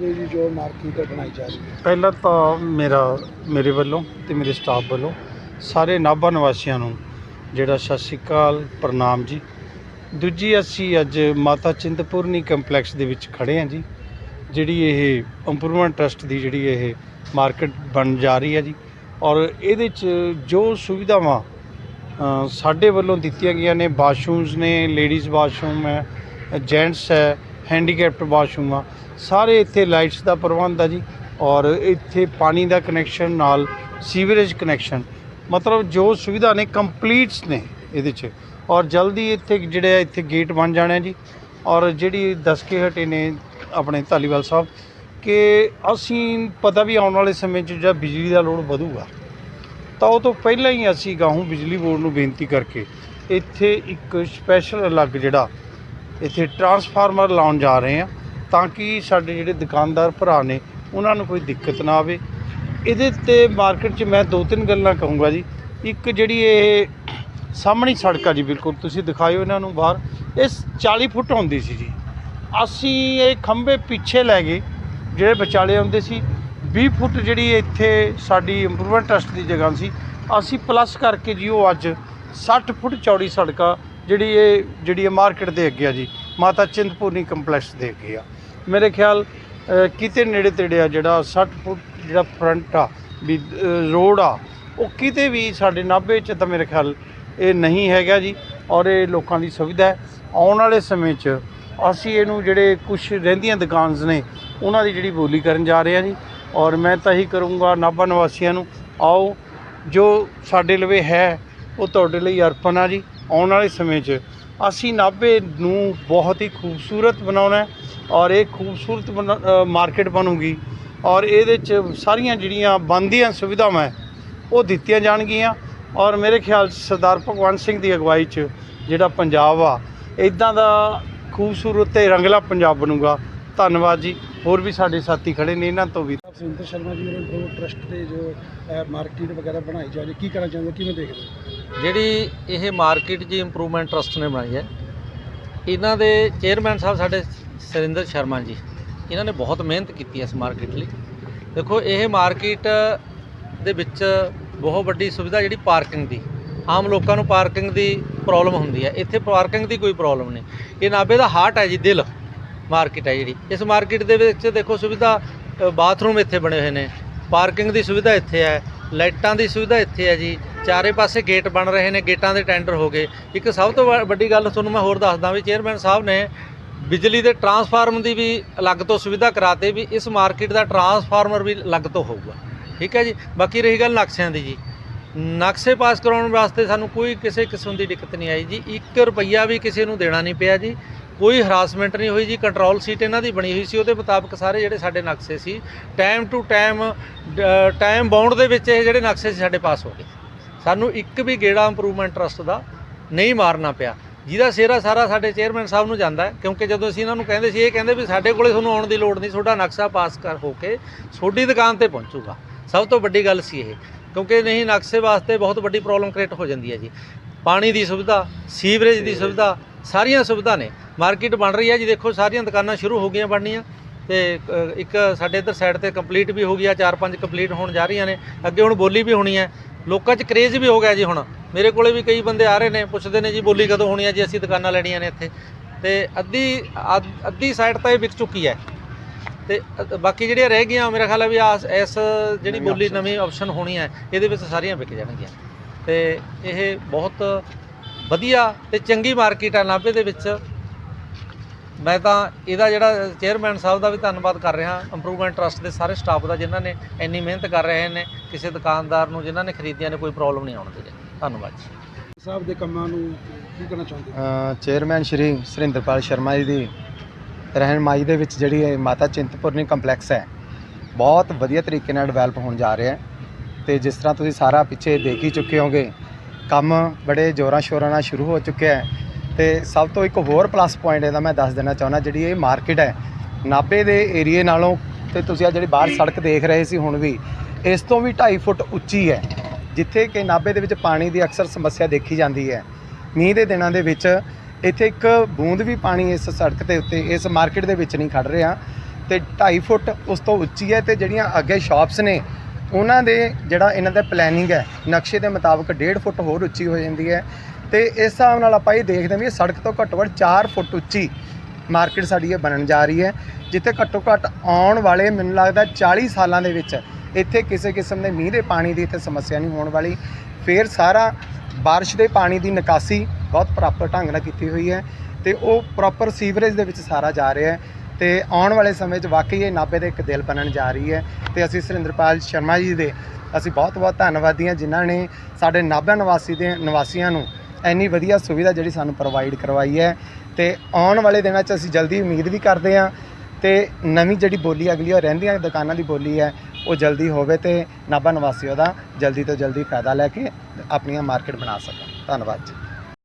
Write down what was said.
ਚੱਲ ਜੋ ਮਾਰਕੀਟ ਬਣਾਈ ਜਾ ਰਹੀ ਹੈ। ਪਹਿਲਾਂ ਤਾਂ ਮੇਰਾ, ਮੇਰੇ ਵੱਲੋਂ ਤੇ ਮੇਰੇ ਸਟਾਫ ਵੱਲੋਂ ਸਾਰੇ ਨਾਭਾ ਨਿਵਾਸੀਆਂ ਨੂੰ ਜਿਹੜਾ ਸਤਿ ਸ਼੍ਰੀ ਅਕਾਲ, ਪ੍ਰਣਾਮ ਜੀ। ਦੂਜੀ, ਅਸੀਂ ਅੱਜ ਮਾਤਾ ਚਿੰਤਪੁਰਨੀ ਕੰਪਲੈਕਸ ਦੇ ਵਿੱਚ ਖੜੇ ਹਾਂ ਜੀ, ਜਿਹੜੀ ਇਹ ਇੰਪਰੂਵਮੈਂਟ ਟਰਸਟ ਦੀ ਜਿਹੜੀ ਇਹ ਮਾਰਕੀਟ ਬਣ ਜਾ ਰਹੀ ਹੈ ਜੀ। ਔਰ ਇਹਦੇ 'ਚ ਜੋ ਸੁਵਿਧਾਵਾਂ ਸਾਡੇ ਵੱਲੋਂ ਦਿੱਤੀਆਂ ਗਈਆਂ ਨੇ ਬਾਥਰੂਮਸ ਨੇ ਲੇਡੀਜ਼ ਵਾਸ਼ਰੂਮ ਹੈ ਜੈਂਟਸ ਹੈ ਹੈਂਡੀਕੈਪਟ ਬਾਥਰੂਮ ਆ ਸਾਰੇ ਇੱਥੇ ਲਾਈਟਸ ਦਾ ਪ੍ਰਬੰਧ ਆ ਜੀ ਔਰ ਇੱਥੇ ਪਾਣੀ ਦਾ ਕਨੈਕਸ਼ਨ ਨਾਲ ਸੀਵਰੇਜ ਕਨੈਕਸ਼ਨ, ਮਤਲਬ ਜੋ ਸੁਵਿਧਾ ਨੇ ਕੰਪਲੀਟਸ ਨੇ ਇਹਦੇ 'ਚ ਔਰ ਜਲਦੀ ਇੱਥੇ ਜਿਹੜੇ ਆ, ਇੱਥੇ ਗੇਟ ਬਣ ਜਾਣੇ ਜੀ ਔਰ ਜਿਹੜੀ ਦੱਸ ਕੇ ਹਟੇ ਨੇ ਆਪਣੇ ਧਾਲੀਵਾਲ ਸਾਹਿਬ ਕਿ ਅਸੀਂ ਪਤਾ ਵੀ ਆਉਣ ਵਾਲੇ ਸਮੇਂ 'ਚ ਜਿਹੜਾ ਬਿਜਲੀ ਦਾ ਲੋਡ ਵਧੂਗਾ, ਤਾਂ ਉਹ ਤੋਂ ਪਹਿਲਾਂ ਹੀ ਅਸੀਂ ਗਾਹੋਂ ਬਿਜਲੀ ਬੋਰਡ ਨੂੰ ਬੇਨਤੀ ਕਰਕੇ ਇੱਥੇ ਇੱਕ ਸਪੈਸ਼ਲ ਅਲੱਗ ਜਿਹੜਾ ਇੱਥੇ ਟਰਾਂਸਫਾਰਮਰ ਲਾਉਣ ਜਾ ਰਹੇ ਆ ਤਾਂ ਕਿ ਸਾਡੇ ਜਿਹੜੇ ਦੁਕਾਨਦਾਰ ਭਰਾ ਨੇ ਉਹਨਾਂ ਨੂੰ ਕੋਈ ਦਿੱਕਤ ਨਾ ਆਵੇ। ਇਹਦੇ ਤੇ ਮਾਰਕੀਟ 'ਚ ਮੈਂ ਦੋ ਤਿੰਨ ਗੱਲਾਂ ਕਹੂੰਗਾ ਜੀ। ਇੱਕ ਜਿਹੜੀ ਇਹ ਸਾਹਮਣੀ ਸੜਕ ਆ ਜੀ, ਬਿਲਕੁਲ ਤੁਸੀਂ ਦਿਖਾਇਓ ਇਹਨਾਂ ਨੂੰ ਬਾਹਰ। ਇਹ 40 ਫੁੱਟ ਹੁੰਦੀ ਸੀ ਜੀ। ਅਸੀਂ ਇਹ ਖੰਭੇ ਪਿੱਛੇ ਲੈ ਗਏ, ਜਿਹੜੇ ਵਿਚਾਲੇ ਆਉਂਦੇ ਸੀ। 20 ਫੁੱਟ ਜਿਹੜੀ ਇੱਥੇ ਸਾਡੀ ਇੰਪਰੂਵਮੈਂਟ ਟਰਸਟ ਦੀ ਜਗ੍ਹਾ ਸੀ। ਅਸੀਂ ਪਲੱਸ ਕਰਕੇ ਜੀ ਉਹ ਅੱਜ 60 ਫੁੱਟ ਚੌੜੀ ਸੜਕਾਂ ਜਿਹੜੀ ਇਹ ਜਿਹੜੀ ਇਹ ਮਾਰਕੀਟ ਦੇ ਅੱਗੇ ਆ ਜੀ, ਮਾਤਾ ਚਿੰਤਪੁਰਨੀ ਕੰਪਲੈਕਸ ਦੇ ਅੱਗੇ ਆ। ਮੇਰੇ ਖਿਆਲ ਕਿਤੇ ਨੇੜੇ ਤੇੜੇ ਆ ਜਿਹੜਾ 60 ਫੁੱਟ ਜਿਹੜਾ ਫਰੰਟ ਆ, ਵੀ ਰੋਡ ਆ, ਉਹ ਕਿਤੇ ਵੀ ਸਾਡੇ ਨਾਭੇ 'ਚ ਤਾਂ ਮੇਰੇ ਖਿਆਲ ਇਹ ਨਹੀਂ ਹੈਗਾ ਜੀ, ਔਰ ਇਹ ਲੋਕਾਂ ਦੀ ਸੁਵਿਧਾ ਹੈ। ਆਉਣ ਵਾਲੇ ਸਮੇਂ 'ਚ ਅਸੀਂ ਇਹਨੂੰ ਜਿਹੜੇ ਕੁਝ ਰਹਿੰਦੀਆਂ ਦੁਕਾਨਸ ਨੇ, ਉਹਨਾਂ ਦੀ ਜਿਹੜੀ ਬੋਲੀ ਕਰਨ ਜਾ ਰਹੇ ਹਾਂ ਜੀ। ਔਰ ਮੈਂ ਤਾਂ ਇਹੀ ਕਰੂੰਗਾ ਨਾਭਾ ਨਿਵਾਸੀਆਂ ਨੂੰ, ਆਓ, ਜੋ ਸਾਡੇ ਲਵੇ ਹੈ, ਉਹ ਤੁਹਾਡੇ ਲਈ ਅਰਪਣ ਆ ਜੀ। ਆਉਣ ਵਾਲੇ ਸਮੇਂ 'ਚ ਅਸੀਂ ਨਾਭੇ ਨੂੰ ਬਹੁਤ ਹੀ ਖੂਬਸੂਰਤ ਬਣਾਉਣਾ ਔਰ ਇਹ ਖੂਬਸੂਰਤ ਮਾਰਕੀਟ ਬਣੂਗੀ ਔਰ ਇਹਦੇ 'ਚ ਸਾਰੀਆਂ ਜਿਹੜੀਆਂ ਬਣਦੀਆਂ ਸੁਵਿਧਾਵਾਂ ਉਹ ਦਿੱਤੀਆਂ ਜਾਣਗੀਆਂ ਔਰ ਮੇਰੇ ਖਿਆਲ 'ਚ ਸਰਦਾਰ ਭਗਵੰਤ ਸਿੰਘ ਦੀ ਅਗਵਾਈ 'ਚ ਜਿਹੜਾ ਪੰਜਾਬ ਆ ਇਦਾਂ ਦਾ ਖੂਬਸੂਰਤ ਤੇ ਰੰਗਲਾ ਪੰਜਾਬ ਬਣੂਗਾ। ਧੰਨਵਾਦ ਜੀ। ਹੋਰ ਵੀ ਸਾਡੇ ਸਾਥੀ ਖੜੇ ਨੇ, ਇਹਨਾਂ ਤੋਂ ਵੀ। ਸੁਰਿੰਦਰ ਸ਼ਰਮਾ ਜੀ ਮੇਰੇ ਕੋਲ ਟਰਸਟ ਦੇ ਜੋ ਮਾਰਕੀਟ ਵਗੈਰਾ ਬਣਾਈ ਜਾ ਰਹੀ ਕੀ ਕਰਨਾ ਚਾਹੁੰਦੇ ਹੋ? ਕਿਵੇਂ ਦੇਖਦੇ ਜਿਹੜੀ ਇਹ ਮਾਰਕੀਟ ਜੀ ਇੰਪਰੂਵਮੈਂਟ ਟਰਸਟ ਨੇ ਬਣਾਈ ਹੈ, ਇਹਨਾਂ ਦੇ ਚੇਅਰਮੈਨ ਸਾਹਿਬ ਸਾਡੇ ਸਰਿੰਦਰ ਸ਼ਰਮਾ ਜੀ, ਇਹਨਾਂ ਨੇ ਬਹੁਤ ਮਿਹਨਤ ਕੀਤੀ ਹੈ ਇਸ ਮਾਰਕੀਟ ਲਈ। ਦੇਖੋ, ਇਹ ਮਾਰਕੀਟ ਦੇ ਵਿੱਚ ਬਹੁਤ ਵੱਡੀ ਸੁਵਿਧਾ ਜਿਹੜੀ ਪਾਰਕਿੰਗ ਦੀ, ਆਮ ਲੋਕਾਂ ਨੂੰ ਪਾਰਕਿੰਗ ਦੀ ਪ੍ਰੋਬਲਮ ਹੁੰਦੀ ਹੈ। ਇੱਥੇ ਪਾਰਕਿੰਗ ਦੀ ਕੋਈ ਪ੍ਰੋਬਲਮ ਨਹੀਂ। ਇਹ ਨਾਭੇ ਦਾ ਹਾਰਟ ਹੈ ਜੀ, ਦਿਲ ਮਾਰਕੀਟ ਹੈ ਜਿਹੜੀ। ਇਸ ਮਾਰਕੀਟ ਦੇ ਵਿੱਚ ਦੇਖੋ, ਸੁਵਿਧਾ ਬਾਥਰੂਮ ਇੱਥੇ ਬਣੇ ਹੋਏ ਨੇ। ਪਾਰਕਿੰਗ ਦੀ ਸੁਵਿਧਾ ਇੱਥੇ ਹੈ, ਲਾਈਟਾਂ ਦੀ ਸੁਵਿਧਾ ਇੱਥੇ ਹੈ ਜੀ। ਚਾਰੇ ਪਾਸੇ ਗੇਟ ਬਣ ਰਹੇ ਨੇ, ਗੇਟਾਂ ਦੇ ਟੈਂਡਰ ਹੋ ਗਏ। ਇੱਕ ਸਭ ਤੋਂ ਵ- ਵੱਡੀ ਗੱਲ ਤੁਹਾਨੂੰ ਮੈਂ ਹੋਰ ਦੱਸਦਾ ਵੀ ਚੇਅਰਮੈਨ ਸਾਹਿਬ ਨੇ ਬਿਜਲੀ ਦੇ ਟਰਾਂਸਫਾਰਮ ਦੀ ਵੀ ਅਲੱਗ ਤੋਂ ਸੁਵਿਧਾ ਕਰਾਤੇ ਵੀ ਇਸ ਮਾਰਕੀਟ ਦਾ ਟਰਾਂਸਫਾਰਮਰ ਵੀ ਅਲੱਗ ਤੋਂ ਹੋਊਗਾ। ਠੀਕ ਹੈ ਜੀ? ਬਾਕੀ ਰਹੀ ਗੱਲ ਨਕਸ਼ਿਆਂ ਦੀ ਜੀ। ਨਕਸ਼ੇ ਪਾਸ ਕਰਾਉਣ ਵਾਸਤੇ ਸਾਨੂੰ ਕੋਈ ਕਿਸੇ ਕਿਸਮ ਦੀ ਦਿੱਕਤ ਨਹੀਂ ਆਈ ਜੀ। 1 ਰੁਪਈਆ ਵੀ ਕਿਸੇ ਨੂੰ ਦੇਣਾ ਨਹੀਂ ਪਿਆ ਜੀ। ਕੋਈ ਹਰਾਸਮੈਂਟ ਨਹੀਂ ਹੋਈ ਜੀ। ਕੰਟਰੋਲ ਸੀਟ ਇਹਨਾਂ ਦੀ ਬਣੀ ਹੋਈ ਸੀ। ਉਹਦੇ ਮੁਤਾਬਕ ਸਾਰੇ ਜਿਹੜੇ ਸਾਡੇ ਨਕਸ਼ੇ ਸੀ, time to time time bound ਦੇ ਵਿੱਚ ਇਹ ਜਿਹੜੇ ਨਕਸ਼ੇ ਸੀ, ਸਾਡੇ ਪਾਸ ਹੋ ਗਏ। ਸਾਨੂੰ ਇੱਕ ਵੀ ਗੇੜਾ ਇੰਪਰੂਵਮੈਂਟ ਟਰਸਟ ਦਾ ਨਹੀਂ ਮਾਰਨਾ ਪਿਆ। ਜਿਹਦਾ ਸਿਹਰਾ ਸਾਰਾ ਸਾਡੇ ਚੇਅਰਮੈਨ ਸਾਹਿਬ ਨੂੰ ਜਾਂਦਾ ਹੈ, ਕਿਉਂਕਿ ਜਦੋਂ ਅਸੀਂ ਇਹਨਾਂ ਨੂੰ ਕਹਿੰਦੇ ਸੀ, ਇਹ ਕਹਿੰਦੇ ਵੀ ਸਾਡੇ ਕੋਲੇ ਤੁਹਾਨੂੰ ਆਉਣ ਦੀ ਲੋੜ ਨਹੀਂ, ਤੁਹਾਡਾ ਨਕਸ਼ਾ ਪਾਸ ਕਰ ਹੋ ਕੇ ਤੁਹਾਡੀ ਦੁਕਾਨ ਤੇ ਪਹੁੰਚੂਗਾ। ਸਭ ਤੋਂ ਵੱਡੀ ਗੱਲ ਸੀ ਇਹ, ਕਿਉਂਕਿ ਨਹੀਂ, ਨਕਸ਼ੇ ਵਾਸਤੇ ਬਹੁਤ ਵੱਡੀ ਪ੍ਰੋਬਲਮ ਕ੍ਰੀਏਟ ਹੋ ਜਾਂਦੀ ਹੈ ਜੀ। ਪਾਣੀ ਦੀ ਸੁਵਿਧਾ, ਸੀਵਰੇਜ ਦੀ ਸੁਵਿਧਾ, ਸਾਰੀਆਂ ਸੁਵਿਧਾ ਨੇ। ਮਾਰਕੀਟ ਬਣ ਰਹੀ ਹੈ ਜੀ, ਦੇਖੋ ਸਾਰੀਆਂ ਦੁਕਾਨਾਂ ਸ਼ੁਰੂ ਹੋ ਗਈਆਂ ਬਣਨੀਆਂ। ਤੇ ਇੱਕ ਸਾਡੇ ਇੱਧਰ ਸਾਈਡ ਤੇ ਕੰਪਲੀਟ ਵੀ ਹੋ ਗਿਆ ਚਾਰ ਪੰਜ ਕੰਪਲੀਟ ਹੋਣ ਜਾ ਰਹੀਆਂ ਨੇ। ਅੱਗੇ ਹੁਣ ਬੋਲੀ ਵੀ ਹੋਣੀ ਹੈ। ਲੋਕਾਂ 'ਚ ਕਰੇਜ਼ ਵੀ ਹੋ ਗਿਆ ਜੀ ਹੁਣ। ਮੇਰੇ ਕੋਲੇ ਵੀ ਕਈ ਬੰਦੇ ਆ ਰਹੇ ਨੇ ਪੁੱਛਦੇ ਨੇ ਜੀ ਬੋਲੀ ਕਦੋਂ ਹੋਣੀ ਹੈ ਜੀ ਅਸੀਂ ਦੁਕਾਨਾਂ ਲੈਣੀਆਂ ਨੇ ਇੱਥੇ। ਤੇ ਅੱਧੀ ਅੱਧ- ਸਾਈਡ ਤਾਂ ਇਹ ਵਿਕ ਚੁੱਕੀ ਹੈ। ਤੇ ਬਾਕੀ ਜਿਹੜੀਆਂ ਰਹਿ ਗਈਆਂ ਮੇਰਾ ਖਿਆਲ ਹੈ ਵੀ ਆਸ ਇਸ ਜਿਹੜੀ ਬੋਲੀ। ਨਵੀਂ ਆਪਸ਼ਨ ਹੋਣੀ ਹੈ ਇਹਦੇ ਵਿੱਚ ਸਾਰੀਆਂ ਵਿਕ ਜਾਣਗੀਆਂ। ਤੇ ਇਹ ਬਹੁਤ ਵਧੀਆ ਤੇ ਚੰਗੀ ਮਾਰਕੀਟ ਹੈ ਨਾਭੇ ਦੇ ਵਿੱਚ। ਮੈਂ ਤਾਂ ਇਹਦਾ ਜਿਹੜਾ ਚੇਅਰਮੈਨ ਸਾਹਿਬ ਦਾ ਵੀ ਧੰਨਵਾਦ ਕਰ ਰਿਹਾ ਇੰਪਰੂਵਮੈਂਟ ਟਰਸਟ ਦੇ ਸਾਰੇ ਸਟਾਫ ਦਾ ਜਿਨ੍ਹਾਂ ਨੇ ਇੰਨੀ ਮਿਹਨਤ ਕਰ ਰਹੇ ਨੇ ਕਿਸੇ ਦੁਕਾਨਦਾਰ ਨੂੰ ਜਿਨ੍ਹਾਂ ਨੇ ਖਰੀਦੀਆਂ ਨੇ ਕੋਈ ਪ੍ਰੋਬਲਮ ਨਹੀਂ ਆਉਣ ਦੇ ਧੰਨਵਾਦ ਜੀ। ਸਾਹਿਬ ਦੇ ਕੰਮਾਂ ਨੂੰ ਕੀ ਕਹਿਣਾ ਚਾਹੁੰਦੇ ਚੇਅਰਮੈਨ ਸ਼੍ਰੀ ਸੁਰਿੰਦਰਪਾਲ ਸ਼ਰਮਾ ਜੀ ਦੀ ਰਹਿਨਮਾਈ ਦੇ ਵਿੱਚ ਜਿਹੜੀ ਇਹ ਮਾਤਾ ਚਿੰਤਪੁਰਨੀ ਕੰਪਲੈਕਸ ਹੈ ਬਹੁਤ ਵਧੀਆ ਤਰੀਕੇ ਨਾਲ ਡਿਵੈਲਪ ਹੋਣ ਜਾ ਰਿਹਾ ਹੈ ਤੇ ਜਿਸ ਤਰ੍ਹਾਂ ਤੁਸੀਂ ਸਾਰਾ ਪਿੱਛੇ ਦੇਖ ਹੀ ਚੁੱਕੇ ਹੋਗੇ ਕੰਮ ਬੜੇ ਜ਼ੋਰਾਂ ਸ਼ੋਰਾਂ ਨਾਲ ਸ਼ੁਰੂ ਹੋ ਚੁੱਕਿਆ ਹੈ। ਤੇ ਸਭ ਤੋਂ ਇੱਕ ਹੋਰ ਪਲੱਸ ਪੁਆਇੰਟ ਇਹਦਾ ਮੈਂ ਦੱਸ ਦੇਣਾ ਚਾਹੁੰਦਾ, ਜਿਹੜੀ ਇਹ ਮਾਰਕੀਟ ਹੈ, ਨਾਭੇ ਦੇ ਏਰੀਏ ਨਾਲੋਂ ਤੇ ਤੁਸੀਂ ਆ ਜਿਹੜੀ ਬਾਹਰ ਸੜਕ ਦੇਖ ਰਹੇ ਸੀ ਹੁਣ ਵੀ, ਇਸ ਤੋਂ ਵੀ 2.5 ਫੁੱਟ ਉੱਚੀ ਹੈ, ਜਿੱਥੇ ਕਿ ਨਾਭੇ ਦੇ ਵਿੱਚ ਪਾਣੀ ਦੀ ਅਕਸਰ ਸਮੱਸਿਆ ਦੇਖੀ ਜਾਂਦੀ ਹੈ। ਮੀਂਹ ਦੇ ਦਿਨਾਂ ਦੇ ਵਿੱਚ ਇੱਥੇ ਇੱਕ ਬੂੰਦ ਵੀ ਪਾਣੀ ਇਸ ਸੜਕ ਦੇ ਉੱਤੇ, ਇਸ ਮਾਰਕੀਟ ਦੇ ਵਿੱਚ ਨਹੀਂ ਖੜ ਰਿਹਾ ਤੇ 2.5 ਫੁੱਟ ਉਸ ਤੋਂ ਉੱਚੀ ਹੈ ਤੇ ਜਿਹੜੀਆਂ ਅੱਗੇ ਸ਼ਾਪਸ ਨੇ, ਉਹਨਾਂ ਦੇ ਜਿਹੜਾ ਇਹਨਾਂ ਦਾ ਪਲੈਨਿੰਗ ਹੈ, ਨਕਸ਼ੇ ਦੇ ਮੁਤਾਬਕ 1.5 ਫੁੱਟ ਹੋਰ ਉੱਚੀ ਹੋ ਜਾਂਦੀ ਹੈ। ਤੇ ਇਸ ਹਿਸਾਬ ਨਾਲ ਆਪਾਂ ਇਹ ਦੇਖਦੇ ਹਾਂ ਵੀ ਇਹ ਸੜਕ ਤੋਂ ਘੱਟੋ ਘੱਟ 4 ਫੁੱਟ ਉੱਚੀ ਮਾਰਕੀਟ ਸਾਡੀ ਇਹ ਬਣਨ ਜਾ ਰਹੀ ਹੈ, ਜਿੱਥੇ ਘੱਟੋ ਘੱਟ ਆਉਣ ਵਾਲੇ ਮੈਨੂੰ ਲੱਗਦਾ 40 ਸਾਲਾਂ ਦੇ ਵਿੱਚ ਇੱਥੇ ਕਿਸੇ ਕਿਸਮ ਦੇ ਮੀਂਹ ਦੇ ਪਾਣੀ ਦੀ ਇੱਥੇ ਸਮੱਸਿਆ ਨਹੀਂ ਹੋਣ ਵਾਲੀ। ਫਿਰ ਸਾਰਾ ਬਾਰਿਸ਼ ਦੇ ਪਾਣੀ ਦੀ ਨਿਕਾਸੀ ਬਹੁਤ ਪ੍ਰੋਪਰ ਢੰਗ ਨਾਲ ਕੀਤੀ ਹੋਈ ਹੈ ਤੇ ਉਹ ਪ੍ਰੋਪਰ ਸੀਵਰੇਜ ਦੇ ਵਿੱਚ ਸਾਰਾ ਜਾ ਰਿਹਾ ਹੈ ਤੇ ਆਉਣ ਵਾਲੇ ਸਮੇਂ 'ਚ ਵਾਕਈ ਇਹ ਨਾਭੇ ਦੇ ਇੱਕ ਦਿਲ ਬਣਨ ਜਾ ਰਹੀ ਹੈ ਤੇ ਅਸੀਂ ਸੁਰਿੰਦਰਪਾਲ ਸ਼ਰਮਾ ਜੀ ਦੇ ਅਸੀਂ ਬਹੁਤ ਬਹੁਤ ਧੰਨਵਾਦੀ ਹਾਂ ਜਿਨ੍ਹਾਂ ਨੇ ਸਾਡੇ ਨਾਭਾ ਨਿਵਾਸੀ ਦੇ ਨਿਵਾਸੀਆਂ ਨੂੰ ਇੰਨੀ ਵਧੀਆ ਸੁਵਿਧਾ ਜਿਹੜੀ ਸਾਨੂੰ ਪ੍ਰੋਵਾਈਡ ਕਰਵਾਈ ਹੈ ਤੇ ਆਉਣ ਵਾਲੇ ਦਿਨਾਂ 'ਚ ਅਸੀਂ ਜਲਦੀ ਉਮੀਦ ਵੀ ਕਰਦੇ ਹਾਂ ਤੇ ਨਵੀਂ ਜਿਹੜੀ ਬੋਲੀ ਅਗਲੀ ਉਹ ਰਹਿੰਦੀਆਂ ਦੁਕਾਨਾਂ ਦੀ ਬੋਲੀ ਹੈ, ਉਹ ਜਲਦੀ ਹੋਵੇ ਤੇ ਨਾਭਾ ਨਿਵਾਸੀ ਉਹਦਾ ਜਲਦੀ ਤੋਂ ਜਲਦੀ ਫਾਇਦਾ ਲੈ ਕੇ ਆਪਣੀਆਂ ਮਾਰਕੀਟ ਬਣਾ ਸਕਣ। ਧੰਨਵਾਦ ਜੀ।